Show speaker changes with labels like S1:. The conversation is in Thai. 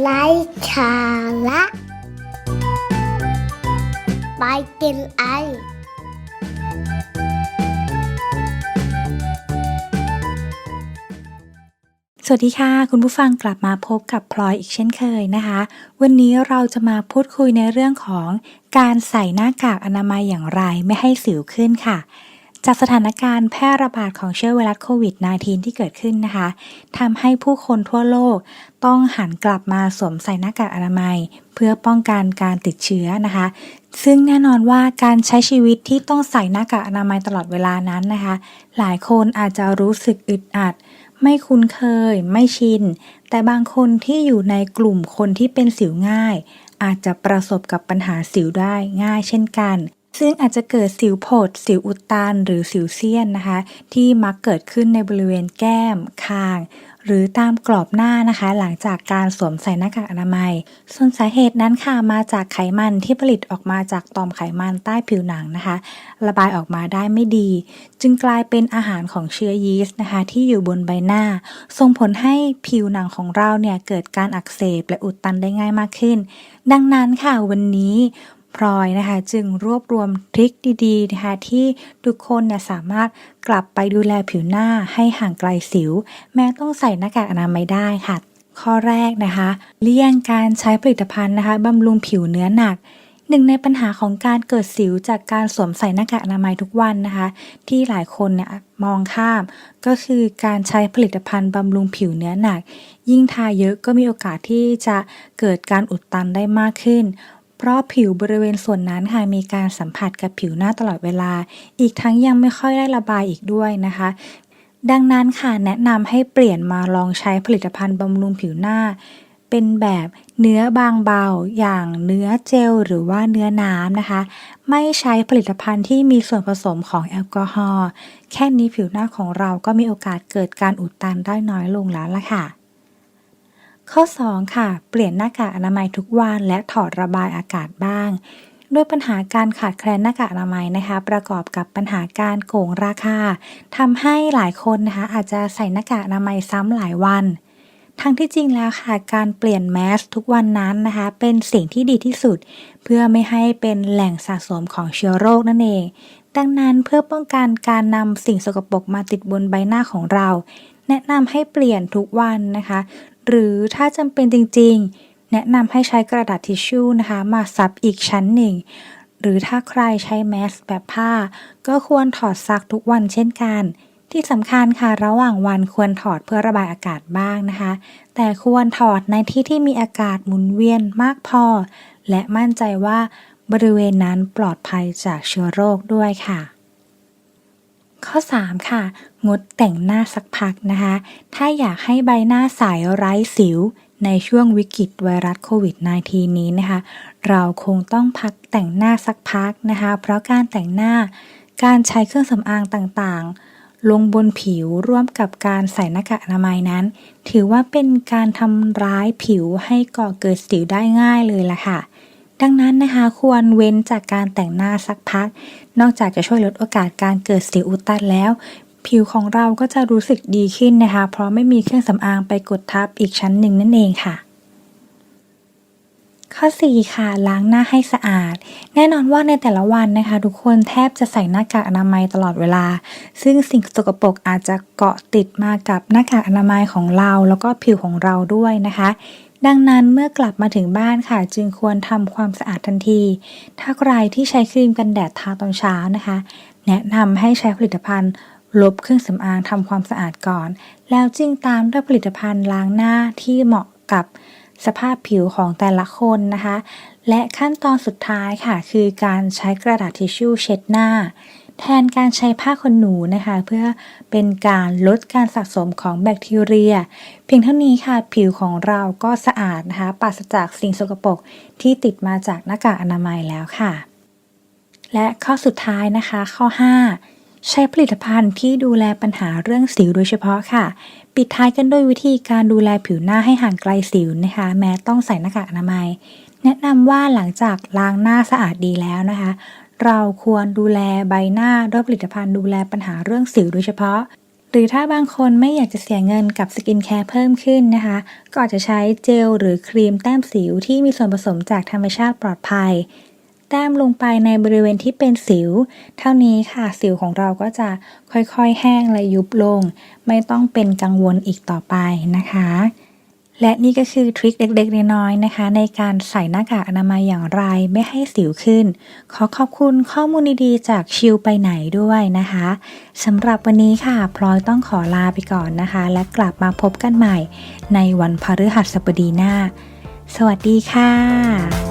S1: ไร้สาระไปกินไอ
S2: สวัสดีค่ะ คุณผู้ฟังกลับมาพบกับพลอยอีกเช่นเคยนะคะ วันนี้เราจะมาพูดคุยในเรื่องของการใส่หน้ากากอนามัยอย่างไรไม่ให้สิวขึ้นค่ะ จากสถานการณ์แพร่ระบาดของเชื้อไวรัสโควิด -19 ที่เกิดขึ้นนะคะทำให้ผู้คนทั่วโลกต้องหันกลับมาสวมใส่หน้ากากอนามัย เพื่อป้องกันการติดเชื้อนะคะ ซึ่งแน่นอนว่าการใช้ชีวิตที่ต้องใส่หน้ากากอนามัยตลอดเวลานั้นนะคะ หลายคนอาจจะรู้สึกอึดอัด ไม่คุ้นเคย ไม่ชิน แต่บางคนที่อยู่ในกลุ่มคนที่เป็นสิวง่าย อาจจะประสบกับปัญหาสิวได้ง่ายเช่นกัน ซึ่งอาจจะเกิดสิวโผด สิวอุดตัน หรือสิวเซียนนะคะ ที่มักเกิดขึ้นในบริเวณแก้ม คาง หรือตามกรอบหน้านะคะ หลังจากการสวมใส่หน้ากากอนามัย ส่วนสาเหตุนั้นค่ะมาจากไขมันที่ผลิตออกมาจากต่อมไขมันใต้ผิวหนังนะคะ ระบายออกมาได้ไม่ดี จึงกลายเป็นอาหารของเชื้อยีสต์นะคะ ที่อยู่บนใบหน้า ส่งผลให้ผิวหนังของเราเนี่ยเกิดการอักเสบและอุดตันได้ง่ายมากขึ้น ดังนั้นค่ะวันนี้ พลอยนะคะ จึงรวบรวมทริคดีๆนะคะที่ทุกคนเนี่ยสามารถกลับไปดูแลผิวหน้าให้ห่างไกลสิว แม้ต้องใส่หน้ากากอนามัยได้ค่ะ ข้อแรกนะคะ เลี่ยงการใช้ผลิตภัณฑ์นะคะบำรุงผิวเนื้อหนักหนึ่งในปัญหาของการเกิดสิวจากการสวมใส่หน้ากากอนามัยทุกวันนะคะ ที่หลายคนเนี่ยมองข้าม ก็คือการใช้ผลิตภัณฑ์บำรุงผิวเนื้อหนัก ยิ่งทาเยอะก็มีโอกาสที่จะเกิดการอุดตันได้มากขึ้น เพราะผิวบริเวณส่วนนั้นค่ะมีการสัมผัสกับผิวหน้าตลอดเวลา อีกทั้งยังไม่ค่อยได้ระบายอีกด้วยนะคะ ดังนั้นค่ะแนะนำให้เปลี่ยนมาลองใช้ผลิตภัณฑ์บำรุงผิวหน้า เป็นแบบเนื้อบางเบา อย่างเนื้อเจลหรือว่าเนื้อน้ำนะคะ ไม่ใช้ผลิตภัณฑ์ที่มีส่วนผสมของแอลกอฮอล์แค่นี้ผิวหน้าของเราก็มีโอกาสเกิดการอุดตันได้น้อยลงแล้วละค่ะ ข้อ 2 ค่ะ เปลี่ยนหน้ากากอนามัยทุกวันและถอดระบายอากาศบ้างด้วยปัญหาการขาดแคลนหน้ากากอนามัยนะคะ ประกอบกับปัญหาการโกงราคาทำให้หลายคนนะคะอาจจะใส่หน้ากากอนามัยซ้ำหลายวัน ทั้งที่จริงแล้วค่ะการเปลี่ยนแมสทุกวันนั้นนะคะ เป็นสิ่งที่ดีที่สุด เพื่อไม่ให้เป็นแหล่งสะสมของเชื้อโรคนั่นเอง ดังนั้นเพื่อป้องกันการนำสิ่งสกปรกมาติดบนใบหน้าของเรา แนะนำให้เปลี่ยนทุกวันนะคะ หรือถ้าจำเป็นจริงๆ แนะนำให้ใช้กระดาษทิชชู่นะคะ มาซับอีกชั้นหนึ่ง หรือถ้าใครใช้แมสแบบผ้า ก็ควรถอดซักทุกวันเช่นกัน ที่สำคัญค่ะระหว่างวันควรถอดเพื่อระบายอากาศบ้างนะคะ แต่ควรถอดในที่ที่มีอากาศหมุนเวียนมากพอ และมั่นใจว่าบริเวณนั้นปลอดภัยจากเชื้อโรคด้วยค่ะ ข้อ 3 ค่ะ งดแต่งหน้าสักพักนะคะ ถ้าอยากให้ใบหน้าใสไร้สิวในช่วงวิกฤตไวรัสโควิด -19 นี้นะคะ เราคงต้องพักแต่งหน้าสักพักนะคะ เพราะการแต่งหน้า การใช้เครื่องสำอางต่างๆ ลงบนผิวร่วมกับการใส่หน้ากากอนามัยนั้น ถือว่าเป็นการทำร้ายผิวให้ก่อเกิดสิวได้ง่ายเลยล่ะค่ะ ดังนั้นนะคะควรเว้นจากการแต่งหน้าสักพัก นอกจากจะช่วยลดโอกาสการเกิดสิวอุดตันแล้ว ผิวของเราก็จะรู้สึกดีขึ้นนะคะ เพราะไม่มีเครื่องสำอางไปกดทับอีกชั้นหนึ่งนั่นเองค่ะ ข้อ 4 ค่ะ ล้างหน้าให้สะอาด แน่นอนว่าในแต่ละวันนะคะ ทุกคนแทบจะใส่หน้ากากอนามัยตลอดเวลา ซึ่งสิ่งสกปรกอาจจะเกาะติดมากับหน้ากากอนามัยของเรา แล้วก็ผิวของเราด้วยนะคะ ดังนั้นเมื่อกลับมาถึงบ้านค่ะ จึงควรทำความสะอาดทันที ถ้าใครที่ใช้ครีมกันแดดทาตอนเช้านะคะ แนะนำให้ใช้ผลิตภัณฑ์ลบเครื่องสำอางทำความสะอาดก่อน แล้วจึงตามด้วยผลิตภัณฑ์ล้างหน้าที่เหมาะกับสภาพผิวของแต่ละคนนะคะ และขั้นตอนสุดท้ายค่ะ คือการใช้กระดาษทิชชู่เช็ดหน้า แทนการใช้ผ้าขนหนูนะคะ เพื่อเป็นการลดการสะสมของแบคทีเรีย เพียงเท่านี้ค่ะ ผิวของเราก็สะอาดนะคะปราศจากสิ่งสกปรกที่ติดมาจากหน้ากากอนามัยแล้วค่ะ และข้อสุดท้ายนะคะ ข้อ 5 ใช้ผลิตภัณฑ์ที่ดูแลปัญหาเรื่องสิวโดยเฉพาะค่ะ ปิดท้ายกันด้วยวิธีการดูแลผิวหน้าให้ห่างไกลสิวนะคะ แม้ต้องใส่หน้ากากอนามัย แนะนำว่าหลังจากล้างหน้าสะอาดดีแล้วนะคะ เราควรดูแลใบหน้าด้วยผลิตภัณฑ์ดูแลปัญหาเรื่องสิวโดยเฉพาะ หรือถ้าบางคนไม่อยากจะเสียเงินกับสกินแคร์เพิ่มขึ้นนะคะ ก็อาจจะใช้เจลหรือครีมแต้มสิวที่มีส่วนผสมจากธรรมชาติปลอดภัย แต้มลงไปในบริเวณที่เป็นสิว เท่านี้ค่ะสิวของเราก็จะค่อยๆ แห้งและยุบลง ไม่ต้องเป็นกังวลอีกต่อไปนะคะ และนี่ก็คือทริคเล็กๆน้อยๆนะคะ ในการใส่หน้ากากอนามัยอย่างไรไม่ให้สิวขึ้น ขอขอบคุณข้อมูลดีๆ จากชิลไปไหนด้วยนะคะสำหรับวันนี้ค่ะ พลอยต้องขอลาไปก่อนนะคะ และกลับมาพบกันใหม่ในวันพฤหัสบดีหน้า สวัสดีค่ะ